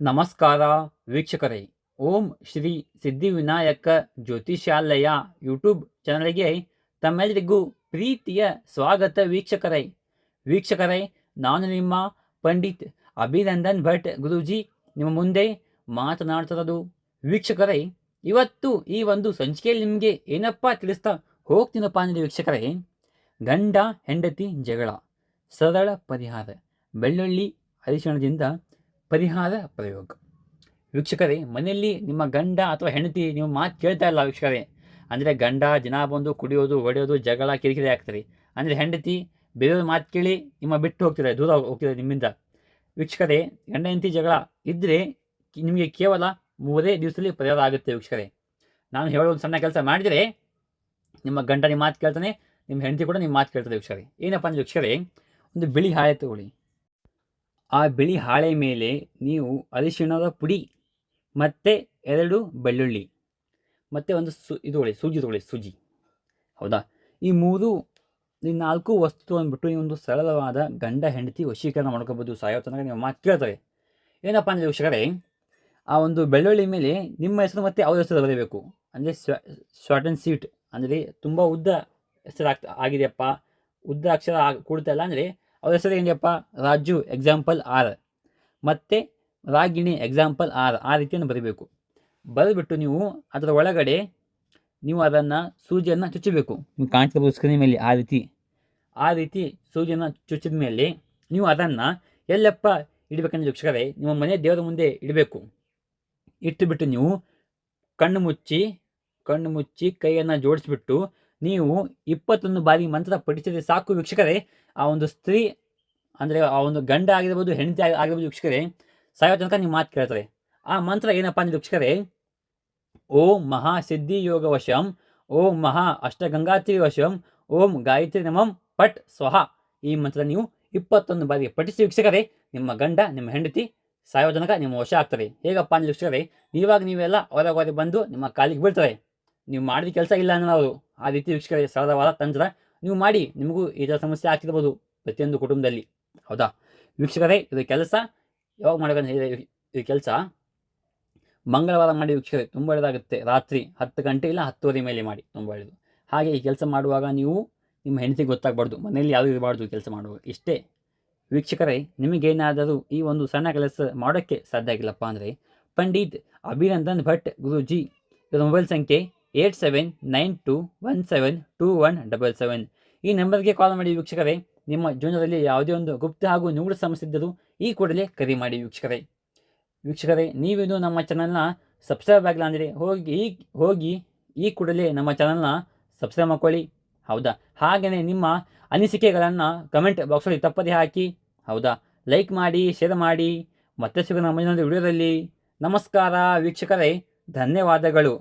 ನಮಸ್ಕಾರ ವೀಕ್ಷಕರೇ. ಓಂ ಶ್ರೀ ಸಿದ್ಧಿವಿನಾಯಕ ಜ್ಯೋತಿಷಾಲಯ ಯೂಟ್ಯೂಬ್ ಚಾನಲ್ಗೆ ತಮ್ಮೆಲ್ಲರಿಗೂ ಪ್ರೀತಿಯ ಸ್ವಾಗತ ವೀಕ್ಷಕರೇ. ವೀಕ್ಷಕರೇ, ನಾನು ನಿಮ್ಮ ಪಂಡಿತ್ ಅಭಿನಂದನ್ ಭಟ್ ಗುರೂಜಿ. ನಿಮ್ಮ ಮುಂದೆ ಮಾತನಾಡ್ತಿರೋದು ವೀಕ್ಷಕರೇ, ಇವತ್ತು ಈ ಒಂದು ಸಂಚಿಕೆಯಲ್ಲಿ ನಿಮಗೆ ಏನಪ್ಪ ತಿಳಿಸ್ತಾ ಹೋಗ್ತೀನಪ್ಪ ಅಂದರೆ ವೀಕ್ಷಕರೇ. ಗಂಡ, ಹೆಂಡತಿ, ಜಗಳ, ಸರಳ ಪರಿಹಾರ. ಬೆಳ್ಳುಳ್ಳಿ ಅರಿಶಿಣದಿಂದ ಪರಿಹಾರ ಪ್ರಯೋಗ. ವೀಕ್ಷಕರೇ, ಮನೆಯಲ್ಲಿ ನಿಮ್ಮ ಗಂಡ ಅಥವಾ ಹೆಂಡತಿ ನಿಮ್ಮ ಮಾತು ಕೇಳ್ತಾ ಇಲ್ಲ ವೀಕ್ಷಕರೇ. ಅಂದರೆ ಗಂಡ, ಜನ ಬಂದು ಕುಡಿಯೋದು, ಹೊಡೆಯೋದು, ಜಗಳ, ಕಿರಿಕಿರಿ ಆಗ್ತಾರೆ ಅಂದರೆ ಹೆಂಡತಿ ಬೇರೆಯವ್ರ ಮಾತು ಕೇಳಿ ನಿಮ್ಮ ಬಿಟ್ಟು ಹೋಗ್ತಿದ್ದಾರೆ ದೂರ ಹೋಗ್ತಿದೆ ನಿಮ್ಮಿಂದ. ವೀಕ್ಷಕರೇ, ಗಂಡ, ಹೆಂಡತಿ ಜಗಳ ಇದ್ದರೆ ನಿಮಗೆ ಕೇವಲ ಮೂರೇ ದಿವಸದಲ್ಲಿ ಪರಿಹಾರ ಆಗುತ್ತೆ ವೀಕ್ಷಕರೇ. ನಾನು ಹೇಳೋ ಒಂದು ಸಣ್ಣ ಕೆಲಸ ಮಾಡಿದರೆ ನಿಮ್ಮ ಗಂಡ ನಿಮ್ಮ ಮಾತು ಕೇಳ್ತಾನೆ, ನಿಮ್ಮ ಹೆಂಡತಿ ಕೂಡ ನಿಮ್ಮ ಮಾತು ಕೇಳ್ತದೆ ವೀಕ್ಷಕರೇ. ಏನಪ್ಪ ಅಂದರೆ ವೀಕ್ಷಕರೇ, ಒಂದು ಬಿಳಿ ಹಾಳೆ ತಗೊಳ್ಳಿ. ಆ ಬಿಳಿ ಹಾಳೆ ಮೇಲೆ ನೀವು ಅರಿಶಿಣದ ಪುಡಿ ಮತ್ತು ಎರಡು ಬೆಳ್ಳುಳ್ಳಿ ಮತ್ತು ಒಂದು ಸು, ಇದು ತಗೊಳ್ಳಿ, ಸೂಜಿ ತೊಗೊಳ್ಳಿ, ಸೂಜಿ. ಹೌದಾ? ಈ ಮೂರು, ಈ ನಾಲ್ಕು ವಸ್ತು ಅಂದ್ಬಿಟ್ಟು ಈ ಒಂದು ಸರಳವಾದ ಗಂಡ ಹೆಂಡತಿ ವಶೀಕರಣ ಮಾಡ್ಕೋಬೋದು. ಸಾಯೋ ತನಕ ನೀವು ಮಾತು ಕೇಳ್ತಾರೆ ಏನಪ್ಪ ಅಂದರೆ ವೀಕ್ಷಕರೇ, ಆ ಒಂದು ಬೆಳ್ಳುಳ್ಳಿ ಮೇಲೆ ನಿಮ್ಮ ಹೆಸರು ಮತ್ತು ಅವ್ರ ಹೆಸರು ಬರೀಬೇಕು. ಅಂದರೆ ಶಾರ್ಟ್ ಆ್ಯಂಡ್ ಸೀಟ್ ಅಂದರೆ ತುಂಬ ಉದ್ದ ಹೆಸರು ಆಗ್ತಾ ಆಗಿದೆಯಪ್ಪ. ಉದ್ದ ಅಕ್ಷರ ಆಗಿ, ಕೂಡ್ತಾ ಇಲ್ಲ ಅಂದರೆ ಅವ್ರ ಹೆಸರು ಏನಪ್ಪ ರಾಜು ಎಕ್ಸಾಂಪಲ್ ಆರ್ ಮತ್ತು ರಾಗಿಣಿ ಎಕ್ಸಾಂಪಲ್ ಆರ್ ಆ ರೀತಿಯನ್ನು ಬರೀಬೇಕು. ಬರೆದ್ಬಿಟ್ಟು ನೀವು ಅದರ ಒಳಗಡೆ ನೀವು ಅದನ್ನು ಸೂಜಿಯನ್ನು ಚುಚ್ಚಬೇಕು. ನೀವು ಕಾಣ್ತಿರ್ಬೋದು ಸ್ಕ್ರೀನ್ ಮೇಲೆ ಆ ರೀತಿ. ಆ ರೀತಿ ಸೂಜಿಯನ್ನು ಚುಚ್ಚಿದ ಮೇಲೆ ನೀವು ಅದನ್ನು ಎಲ್ಲಪ್ಪ ಇಡಬೇಕಂದ್ರೆ ವೀಕ್ಷಕರೇ, ನಿಮ್ಮ ಮನೆ ದೇವರ ಮುಂದೆ ಇಡಬೇಕು. ಇಟ್ಟುಬಿಟ್ಟು ನೀವು ಕಣ್ಣು ಮುಚ್ಚಿ ಕಣ್ಣು ಮುಚ್ಚಿ ಕೈಯನ್ನು ಜೋಡಿಸ್ಬಿಟ್ಟು ನೀವು ಇಪ್ಪತ್ತೊಂದು ಬಾರಿ ಮಂತ್ರ ಪಠಿಸಿದರೆ ಸಾಕು ವೀಕ್ಷಕರೇ, ಆ ಒಂದು ಸ್ತ್ರೀ ಅಂದರೆ ಆ ಒಂದು ಗಂಡ ಆಗಿರ್ಬೋದು, ಹೆಂಡತಿ ಆಗಿ ಆಗಿರ್ಬೋದು ವೀಕ್ಷಕರೇ, ಸಾಯೋ ತನಕ ನೀವು ಮಾತು ಕೇಳ್ತಾರೆ. ಆ ಮಂತ್ರ ಏನಪ್ಪ ಅಂದರೆ ವೀಕ್ಷಕರೇ, ಓಂ ಮಹಾ ಸಿದ್ಧಿ ಯೋಗ ವಶಂ, ಓಂ ಮಹಾ ಅಷ್ಟಗಂಗಾತ್ರಿ ವಶಂ, ಓಂ ಗಾಯತ್ರಿ ನಮಂ ಪಟ್ ಸ್ವಹ. ಈ ಮಂತ್ರ ನೀವು ಇಪ್ಪತ್ತೊಂದು ಬಾರಿ ಪಠಿಸಿ ವೀಕ್ಷಕರೇ, ನಿಮ್ಮ ಗಂಡ, ನಿಮ್ಮ ಹೆಂಡತಿ ಸಾಯೋ ತನಕ ನಿಮ್ಮ ವಶ ಆಗ್ತದೆ. ಹೇಗಪ್ಪ ಅಂದರೆ ವೀಕ್ಷಕರೇ ಇವಾಗ ನೀವೆಲ್ಲ ಹೊರಗೆ ಬಂದು ನಿಮ್ಮ ಕಾಲಿಗೆ ಬೀಳ್ತಾರೆ ನೀವು ಮಾಡಿದ ಕೆಲಸ ಇಲ್ಲ ಅನ್ನೋದು ಆ ರೀತಿ ವೀಕ್ಷಕರಿಗೆ ಸರಳವಾದ ತಂತ್ರ ನೀವು ಮಾಡಿ ನಿಮಗೂ ಈ ಥರ ಸಮಸ್ಯೆ ಆಗ್ತಿರ್ಬೋದು ಪ್ರತಿಯೊಂದು ಕುಟುಂಬದಲ್ಲಿ. ಹೌದಾ? ವೀಕ್ಷಕರೇ, ಇದು ಕೆಲಸ. ಯಾವಾಗ ಮಾಡಬೇಕಂತ ಈ ಕೆಲಸ ಮಂಗಳವಾರ ಮಾಡಿ ವೀಕ್ಷಕರೇ, ತುಂಬ ಒಳ್ಳೆಯದಾಗುತ್ತೆ ರಾತ್ರಿ ಹತ್ತು ಗಂಟೆ ಇಲ್ಲ ಹತ್ತುವರೆ ಮೇಲೆ ಮಾಡಿ, ತುಂಬ ಒಳ್ಳೆಯದು. ಹಾಗೆ ಈ ಕೆಲಸ ಮಾಡುವಾಗ ನೀವು ನಿಮ್ಮ ಹೆಂಡತಿಗೆ ಗೊತ್ತಾಗಬಾರ್ದು. ಮನೆಯಲ್ಲಿ ಯಾವುದೂ ಇರಬಾರ್ದು ಕೆಲಸ ಮಾಡುವಾಗ. ಇಷ್ಟೇ. ವೀಕ್ಷಕರೇ ನಿಮಗೇನಾದರೂ ಈ ಒಂದು ಸಣ್ಣ ಕೆಲಸ ಮಾಡೋಕ್ಕೆ ಸಾಧ್ಯ ಆಗಿಲ್ಲಪ್ಪ ಅಂದರೆ ಪಂಡಿತ್ ಅಭಿನಂದನ್ ಭಟ್ ಗುರುಜಿ ಇದರ ಮೊಬೈಲ್ ಸಂಖ್ಯೆ eight seven nine two one seven two one double seven. ಈ ನಂಬರ್ಗೆ ಕಾಲ್ ಮಾಡಿ ವೀಕ್ಷಕರೇ, ನಿಮ್ಮ ಜೀವನದಲ್ಲಿ ಯಾವುದೇ ಒಂದು ಗುಪ್ತ ಹಾಗೂ ನಿಗೂಢ ಸಮಸ್ಯೆ ಇದ್ದರೂ ಈ ಕೂಡಲೇ ಕರೆ ಮಾಡಿ ವೀಕ್ಷಕರೇ. ವೀಕ್ಷಕರೇ, ನೀವಿನ್ನು ನಮ್ಮ ಚಾನಲ್ನ ಸಬ್ಸ್ಕ್ರೈಬ್ ಆಗಿಲ್ಲ ಅಂದರೆ ಹೋಗಿ ಈ ಹೋಗಿ ಈ ಕೂಡಲೇ ನಮ್ಮ ಚಾನಲ್ನ ಸಬ್ಸ್ಕ್ರೈಬ್ ಮಾಡ್ಕೊಳ್ಳಿ. ಹೌದಾ? ಹಾಗೆಯೇ ನಿಮ್ಮ ಅನಿಸಿಕೆಗಳನ್ನು ಕಮೆಂಟ್ ಬಾಕ್ಸಲ್ಲಿ ತಪ್ಪದೇ ಹಾಕಿ, ಹೌದಾ? ಲೈಕ್ ಮಾಡಿ ಶೇರ್ ಮಾಡಿ. ಮತ್ತೆ ಸಿಗೋ ಮುಂದಿನ ವಿಡಿಯೋದಲ್ಲಿ ನಮಸ್ಕಾರ ವೀಕ್ಷಕರೇ, ಧನ್ಯವಾದಗಳು.